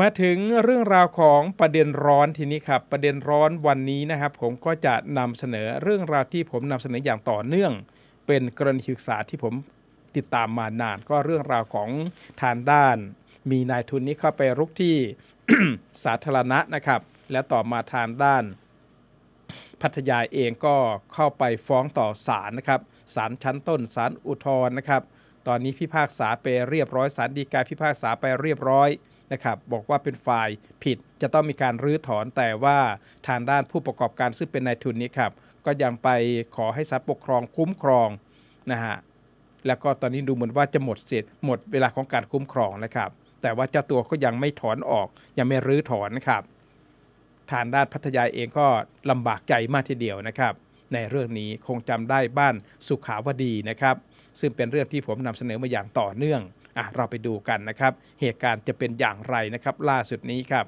มาถึงเรื่องราวของประเด็นร้อนทีนี้ครับ ประเด็นร้อนวันนี้นะครับ ผมก็จะนำเสนอเรื่องราวที่ผมนำเสนออย่างต่อเนื่อง เป็นกรณีศึกษาที่ผมติดตามมานาน ก็เรื่องราวของทางด้าน มีนายทุนนี้เข้าไปรุกที่สาธารณะนะครับ และต่อมาทางด้าน พัทยาเองก็เข้าไปฟ้องต่อศาลนะครับศาลชั้นต้นศาลอุทธรณ์นะครับ ตอนนี้พิพากษาไปเรียบร้อยศาลฎีกาพิพากษาไปเรียบร้อย นะครับบอกว่าเป็นฝ่ายผิดจะต้องมีการรื้อถอนแต่ว่าทางด้านผู้ประกอบการซึ่งเป็นนายทุนนี้ครับก็ยังไปขอให้ศาลปกครองคุ้มครองนะฮะแล้วก็ตอนนี้ดูเหมือนว่าจะหมดเสร็จหมดเวลาของการคุ้มครองนะครับ แต่ว่าเจ้าตัวก็ยังไม่ถอนออก ยังไม่รื้อถอนนะครับทางด้านพัทยาเองก็ลำบากใจมากทีเดียวนะครับ ในเรื่องนี้คงจำได้บ้านสุขาวดีนะครับ ซึ่งเป็นเรื่องที่ผมนำเสนอมาอย่างต่อเนื่อง อะเราไปดูกันนะครับ เหตุการณ์จะเป็นอย่างไรนะครับ ล่าสุดนี้ครับ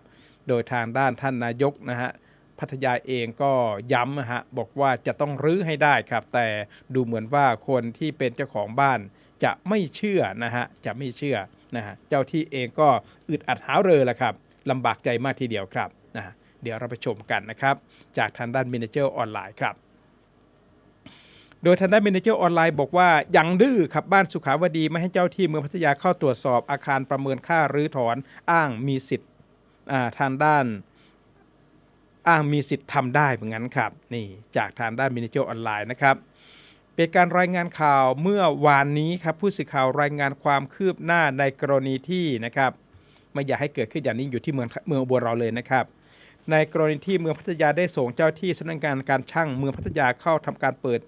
โดยทางด้านท่านนายกนะฮะพัทยาเองก็ย้ำนะฮะบอกว่าจะต้องรื้อให้ได้ครับ แต่ดูเหมือนว่าคนที่เป็นเจ้าของบ้านจะไม่เชื่อนะฮะจะไม่เชื่อนะฮะเจ้าที่เองก็อึดอัดหาเรือละครับลำบากใจมากทีเดียวครับนะะเดี๋ยวเราไปชมกันนะครับ จากทางด้าน m ม n เจอร์ออนไลน์ครับ โดยทางด้าน m ม n เจอร์ออนไลน์บอกว่ายังดื้อครับบ้านสุขาวดีไม่ให้เจ้าที่เมืองพัทยาเข้าตรวจสอบอาคารประเมินค่ารื้อถอนอ้างมีสิทธิ์ทางด้านอ้างมีสิทธิ์ทำได้เหมือนกันครับนี่จากทางด้านมินิโจอร์ออนไลน์นะครับเป็นการรายงานข่าวเมื่อวานนี้ครับผู้สื่อข่าวรายงานความคืบหน้าในกรณีที่นะครับไม่อยากให้เกิดขึ้นอย่างนี้อยู่ที่เมืองเมืองอุบลเราเลยนะครับในกรณีที่เมืองพัทยาได้ส่งเจ้าที่สำนักงานการช่างเมืองพัทยาเข้าทำการเปิด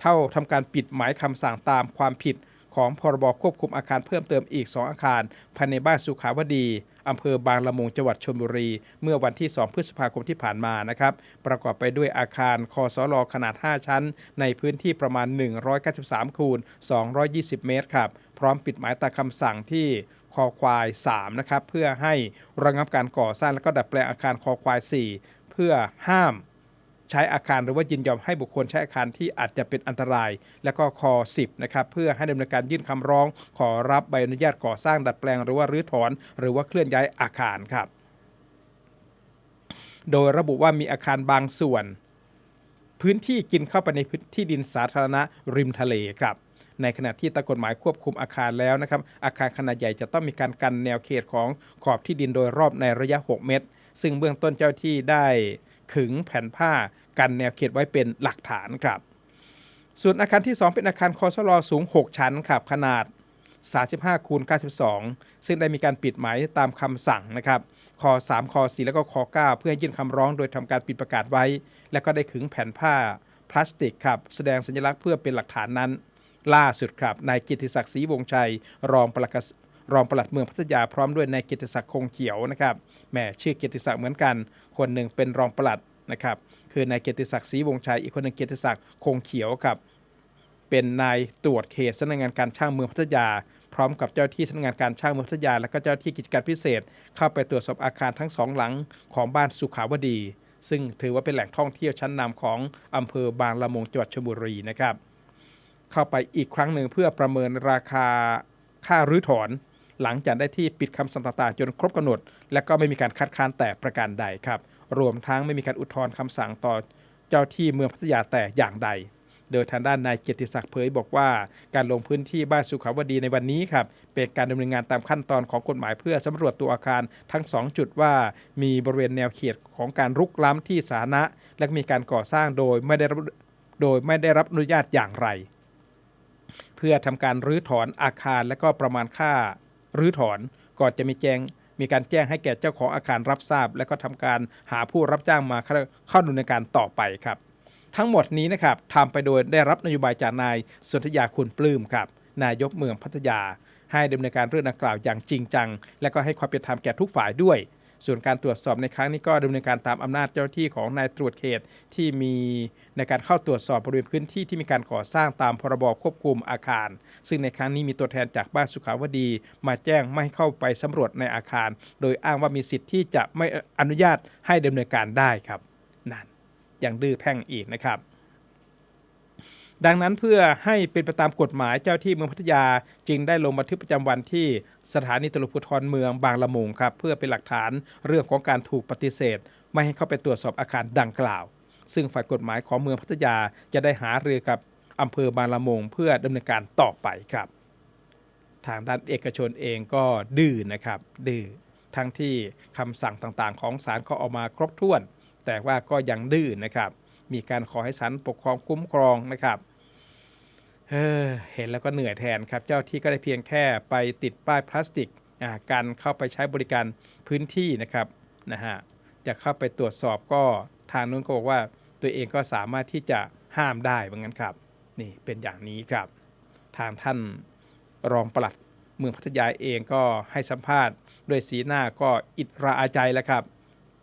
เท่าทำการปิดหมายคำสั่งตามความผิดของพรบควบคุมอาคารเพิ่มเติมอีก 2 อาคารภายในบ้านสุขาวดีอำเภอบางละมุงจังหวัดชลบุรี เมื่อวันที่ 2 พฤษภาคมที่ผ่านมานะครับ ประกอบไปด้วยอาคารคอสลขนาด 5 ชั้น ในพื้นที่ประมาณ 193 คูณ 220 เมตรครับ พร้อมปิดหมายตาคำสั่งที่คอควาย 3 นะครับ เพื่อให้ระงับการก่อสร้างและก็ดัดแปลงอาคารคอควาย 4 เพื่อห้าม ใช้อาคารหรือว่ายินยอมให้บุคคลใช้อาคารที่อาจจะเป็นอันตราย และก็คอ10นะครับเพื่อให้ดำเนินการยื่นคำร้อง ขอรับใบอนุญาตก่อสร้างดัดแปลง หรือว่ารื้อถอน หรือว่าเคลื่อนย้ายอาคารครับ โดยระบุว่ามีอาคารบางส่วน พื้นที่กินเข้าไปในพื้นที่ดินสาธารณะริมทะเลครับในขณะที่ตามกฎหมายควบคุมอาคารแล้วนะครับ อาคารขนาดใหญ่จะต้องมีการกันแนวเขตของขอบที่ดินโดยรอบในระยะ 6 เมตร ซึ่งเบื้องต้นเจ้าที่ได้ ขึงแผ่นผ้ากันแนวเขตไว้เป็นหลักฐานครับ ส่วนอาคารที่ 2 เป็นอาคารคอสลอสูง 6 ชั้นครับขนาด 35คูณ92 ซึ่งได้มีการปิดหมายตามคำสั่งนะครับคอ3คอ4แล้วก็คอ9เพื่อยื่นคำร้องโดยทำการปิดประกาศไว้ และก็ได้ขึงแผ่นผ้าพลาสติกครับแสดงสัญลักษณ์เพื่อเป็นหลักฐานนั้น ล่าสุดครับนายกิติศักดิ์ศรีวงชัย รองปลัดก รองปลัดเมืองพัทยาพร้อมด้วยนายกิติศักดิ์คงเขียวนะครับแหมชื่อกิติศักดิ์เหมือนกัน คนหนึ่งเป็นรองปลัดนะครับคือนายเกียรติศักดิ์ศรีวงชัยอีกคนหนึ่งเกียรติศักดิ์คงเขียวครับเป็นนายตรวจเขตสำนักงานการช่างเมืองพัทยา พร้อมกับเจ้าที่สำนักงานการช่างเมืองพัทยา และก็เจ้าที่กิจการพิเศษ เข้าไปตรวจสอบอาคารทั้งสองหลังของบ้านสุขาวดี ซึ่งถือว่าเป็นแหล่งท่องเที่ยวชั้นนำของอำเภอบางละมุงจังหวัดชลบุรีนะครับเข้าไปอีกครั้งหนึ่งเพื่อประเมินราคาค่ารื้อถอน หลังจากได้ที่ปิดคำสั่งต่างๆจนครบกำหนด และก็ไม่มีการคัดค้านแต่ประการใดครับ รวมทั้งไม่มีการอุทธรณ์คำสั่งต่อเจ้าที่เมืองพัทยาแต่อย่างใด โดยทางด้านนายเกียรติศักดิ์เผยบอกว่า การลงพื้นที่บ้านสุขาวดีในวันนี้ครับเป็นการดำเนินงานตามขั้นตอนของกฎหมายเพื่อสำรวจตัวอาคารทั้ง 2 จุดว่ามีบริเวณแนวเขตของการรุกล้ำที่สาธารณะ และมีการก่อสร้างโดยไม่ได้รับโดยไม่ได้รับอนุญาตอย่างไร เพื่อทำการรื้อถอนอาคารและก็ประมาณค่า รื้อถอนก่อนจะมีแจ้งมีการแจ้งให้แก่เจ้าของอาคารรับทราบ และก็ทำการหาผู้รับจ้างมาเข้าดำเนินการต่อไปครับ ทั้งหมดนี้นะครับทำไปโดยได้รับนโยบายจากนายสุนธยาคุณปลื้มครับ นายกเมืองพัทยา ให้ดำเนินการเรื่องดังกล่าวอย่างจริงจัง และก็ให้ความเป็นธรรมแก่ทุกฝ่ายด้วย ส่วนการตรวจสอบในครั้งนี้ก็ดำเนินการตามอำนาจเจ้าที่ของนายตรวจเขตที่มีในการเข้าตรวจสอบบริเวณพื้นที่ที่มีการก่อสร้างตามพรบควบคุมอาคาร ซึ่งในครั้งนี้มีตัวแทนจากบ้านสุขาวดี มาแจ้งไม่ให้เข้าไปสำรวจในอาคาร โดยอ้างว่ามีสิทธิ์ที่จะไม่อนุญาตให้ดำเนินการได้ครับนั่นอย่างดื้อแพ่งอีกนะครับ ดังนั้นเพื่อให้เป็นไปตามกฎหมายเจ้าที่เมืองพัทยาจึงได้ลงบันทึกประจำวันที่สถานีตำรวจภูธรเมืองบางละมุงครับเพื่อเป็นหลักฐานเรื่องของการถูกปฏิเสธ ไม่ให้เข้าไปตรวจสอบอาคารดังกล่าว ซึ่งฝ่ายกฎหมายของเมืองพัทยาจะได้หาเรือกับอำเภอบางละมุงเพื่อดำเนินการต่อไปครับ ทางด้านเอกชนเองก็ดื้อนะครับดื้อทั้งที่คำสั่งต่างๆ ของศาลก็ออกมาครบถ้วน แต่ว่าก็ยังดื้อนะครับมีการขอให้ศาลปกครองคุ้มครองนะครับ เออเห็นแล้วก็เหนื่อยแทนครับ เจ้าที่ก็ได้เพียงแค่ไปติดป้ายพลาสติกการเข้าไปใช้บริการพื้นที่นะครับนะฮะจะเข้าไปตรวจสอบก็ทางนู้นก็บอกว่าตัวเองก็สามารถที่จะห้ามได้เหมือนกันครับ นี่เป็นอย่างนี้ครับ ทางท่านรองปลัดเมืองพัทยาเองก็ให้สัมภาษณ์ด้วยสีหน้าก็อิดระอาใจแล้วครับ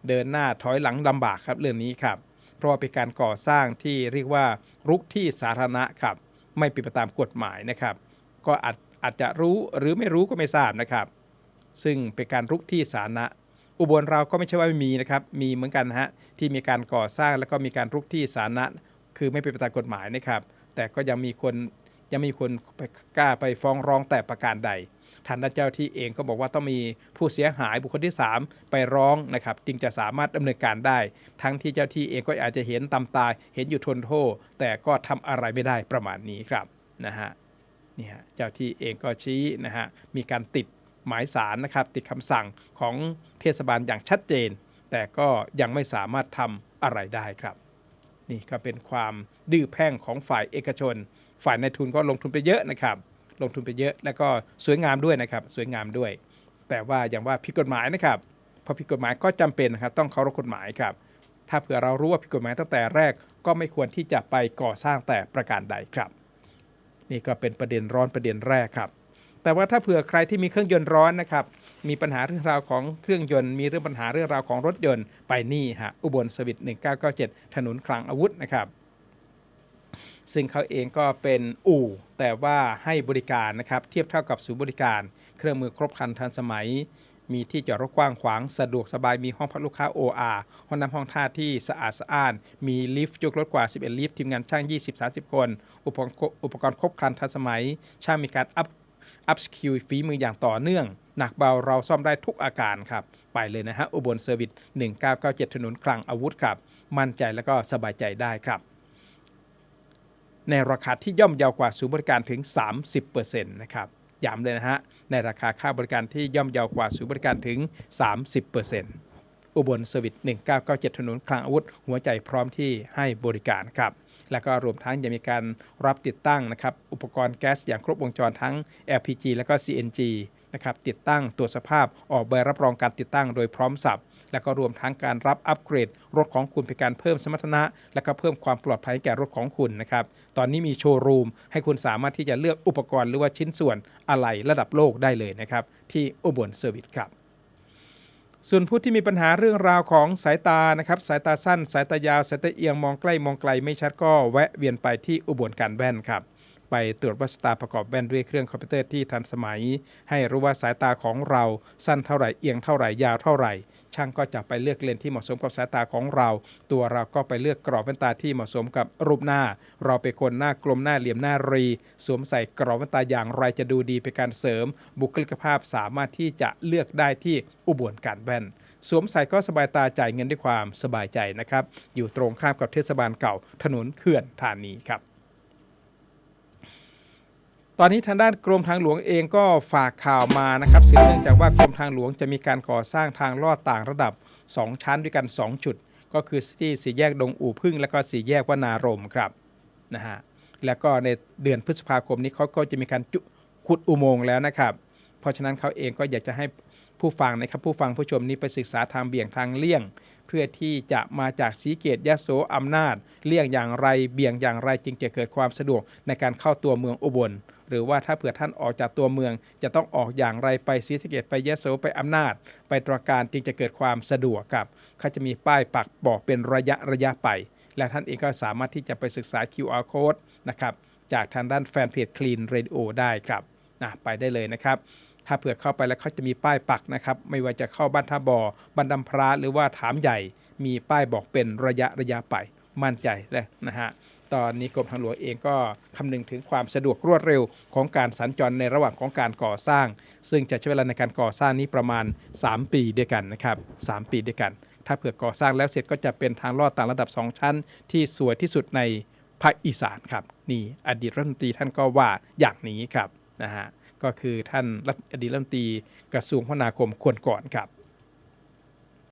เดินหน้าถอยหลังลำบากครับเรื่องนี้ครับ เพราะว่าเป็นการก่อสร้างที่เรียกว่ารุกที่สาธารณะครับ ไม่เป็นไปตามกฎหมายนะครับ ก็อาจอาจจะรู้หรือไม่รู้ก็ไม่ทราบนะครับ ซึ่งเป็นการรุกที่สาธารณะ อุบลเราก็ไม่ใช่ว่าไม่มีนะครับ มีเหมือนกันฮะที่มีการก่อสร้างแล้วก็มีการรุกที่สาธารณะ คือไม่เป็นไปตามกฎหมายนะครับ แต่ก็ยังมีคนยังมีคนไปกล้าไปฟ้องร้องแต่ประการใด ทางด้านเจ้าที่เองก็บอกว่าต้องมีผู้เสียหายบุคคลที่ 3 ไปร้องนะครับจึงจะสามารถดำเนินการได้ ทั้งที่เจ้าที่เองก็อาจจะเห็นตำตาเห็นอยู่ทนโทษแต่ก็ทำอะไรไม่ได้ประมาณนี้ครับนะฮะเนี่ยเจ้าที่เองก็ชี้นะฮะมีการติดหมายสารนะครับติดคำสั่งของเทศบาลอย่างชัดเจน แต่ก็ยังไม่สามารถทำอะไรได้ครับ นี่ก็เป็นความดื้อแพ่งของฝ่ายเอกชน ฝ่ายนายทุนก็ลงทุนไปเยอะนะครับ ลงทุนไปเยอะ แล้วก็สวยงามด้วยนะครับ สวยงามด้วย แต่ว่าอย่างว่าผิดกฎหมายนะครับพอผิดกฎหมายก็จำเป็นนะครับต้องเคารพกฎหมายครับ ถ้าเผื่อเรารู้ว่าผิดกฎหมายตั้งแต่แรกก็ไม่ควรที่จะไปก่อสร้างแต่ประการใดครับ นี่ก็เป็นประเด็นร้อนประเด็นแรกครับ แต่ว่าถ้าเผื่อใครที่มีเครื่องยนต์ร้อนนะครับมีปัญหาเรื่องราวของเครื่องยนต์ มีเรื่องปัญหาเรื่องราวของรถยนต์ไปนี่ฮะอุบลสวิต1997 ถนนคลังอาวุธนะครับ ซึ่งเขาเองก็เป็นอู่ แต่ว่าให้บริการนะครับเทียบเท่ากับศูนย์บริการ เครื่องมือครบครันทันสมัย มีที่จอดรถกว้างขวาง สะดวกสบายมีห้องพักลูกค้า OR ห้องน้ำห้องท่าที่สะอาดสะอ้าน มีลิฟต์ยกรถกว่า 11 ลิฟต์ทีมงานช่าง 20-30 คน อุปกรณ์อุปกรณ์ครบครันทันสมัย ช่างมีการอัพอัพสกิลฝีมืออย่างต่อเนื่อง หนักเบาเราซ่อมได้ทุกอาการครับ ไปเลยนะฮะ อุบลเซอร์วิส 1997 ถนนคลังอาวุธครับ มั่นใจแล้วก็สบายใจได้ครับ ในราคาที่ย่อมเยาวกว่าศูนย์บริการถึง 30%นะครับย้ำเลยนะฮะในราคาค่าบริการที่ย่อมเยาวกว่าศูนย์บริการถึง 30%อุบลเซอร์วิส1997 ถนนคลังอาวุธ หัวใจพร้อมที่ให้บริการครับแล้วก็รวมทั้งยังมีการรับติดตั้งนะครับอุปกรณ์แก๊สอย่างครบวงจรทั้ง LPG แล้วก็ CNG นะครับติดตั้งตรวจสภาพออกใบรับรองการติดตั้งโดยพร้อมสับ แล้วก็รวมทั้งการรับอัปเกรด รถของคุณเป็นการเพิ่มสมรรถนะ และก็เพิ่มความปลอดภัยแก่รถของคุณนะครับ ตอนนี้มีโชว์รูม ให้คุณสามารถที่จะเลือกอุปกรณ์หรือว่าชิ้นส่วนอะไหล่ระดับโลกได้เลยนะครับ ที่อุบลเซอร์วิสครับส่วนผู้ที่มีปัญหาเรื่องราวของสายตานะครับสายตาสั้น สายตายาว สายตาเอียงมองใกล้มองไกลไม่ชัดก็แวะเวียนไปที่อุบลการแว่นครับ ไปตรวจวัดสาตาประกอบแว่นด้วยเครื่องคอมพิวเตอร์ที่ทันสมัย ให้รู้ว่าสายตาของเราสั้นเท่าไหร่เอียงเท่าไหร่ยาวเท่าไหร่ ช่างก็จะไปเลือกเลนส์ที่เหมาะสมกับสายตาของเรา ตัวเราก็ไปเลือกกรอบแว่นตาที่เหมาะสมกับรูปหน้า เราเป็นคนหน้ากลมหน้าเหลี่ยมหน้ารี สวมใส่กรอบแว่นตาอย่างไรจะดูดีเป็นการเสริม บุคลิกภาพสามารถที่จะเลือกได้ที่อุบลการแว่นสวมใส่ก็สบายตาจ่ายเงินด้วยความสบายใจนะครับ อยู่ตรงข้ามกับเทศบาลเก่าถนนเขื่อนธานีครับ ตอนนี้ทางด้านกรมทางหลวงเองก็ฝากข่าวมานะครับสืบเนื่องจากว่ากรมทางหลวงจะมีการก่อสร้างทางลอดต่างระดับ 2 ชั้นด้วยกัน 2 จุด ก็คือที่สี่แยกดงอู่พึ่ง และก็สี่แยกวนารมครับนะฮะแล้วก็ในเดือนพฤษภาคมนี้เขาก็จะมีการขุดอุโมงค์แล้วนะครับ เพราะฉะนั้นเขาเองก็อยากจะให้ ผู้ฟังนะครับผู้ฟังผู้ชมนี้ไปศึกษาทางเบี่ยงทางเลี่ยง เพื่อที่จะมาจากสีเกตยโสอำนาจ เลี่ยงอย่างไรเบี่ยงอย่างไรจึงจะเกิดความสะดวกในการเข้าตัวเมืองอุบล หรือว่าถ้าเผื่อท่านออกจากตัวเมือง จะต้องออกอย่างไรไปศรีสเกดไปยโสไปอำนาจ ไปตราการจึงจะเกิดความสะดวกครับเขาจะมีป้ายปักบอกเป็นระยะระยะไป และท่านเองก็สามารถที่จะไปศึกษา QR code นะครับจากทางด้านแฟนเพจ Clean Radio ได้ครับนะไปได้เลยนะครับ ถ้าเผื่อเข้าไปแล้วเขาจะมีป้ายปักนะครับ ไม่ว่าจะเข้าบ้านท่าบอ่อบ้านดำพระหรือว่าถามใหญ่ มีป้ายบอกเป็นระยะระยะไปมั่นใจเลยนะฮะตอนนี้กรมทางหลวงเองก็คำนึงถึงความสะดวกรวดเร็วของการสัญจรในระหว่างของการก่อสร้าง ซึ่งจะใช้เวลาในการก่อสร้างนี้ประมาณ 3 ปีด้วยกันนะครับ3ปีด้วยกัน ถ้าเผื่อก่อสร้างแล้วเสร็จก็จะเป็นทางลอดต่างระดับ 2 ชั้น ที่สวยที่สุดในภาคอีสานครับ นี่อดีตรัฐมนตรีท่านก็ว่าอย่างนี้ครับนะฮะ ก็คือท่านรัฐอดีตรัฐมนตรีกระทรวงคมนาคมควรก่อนครับ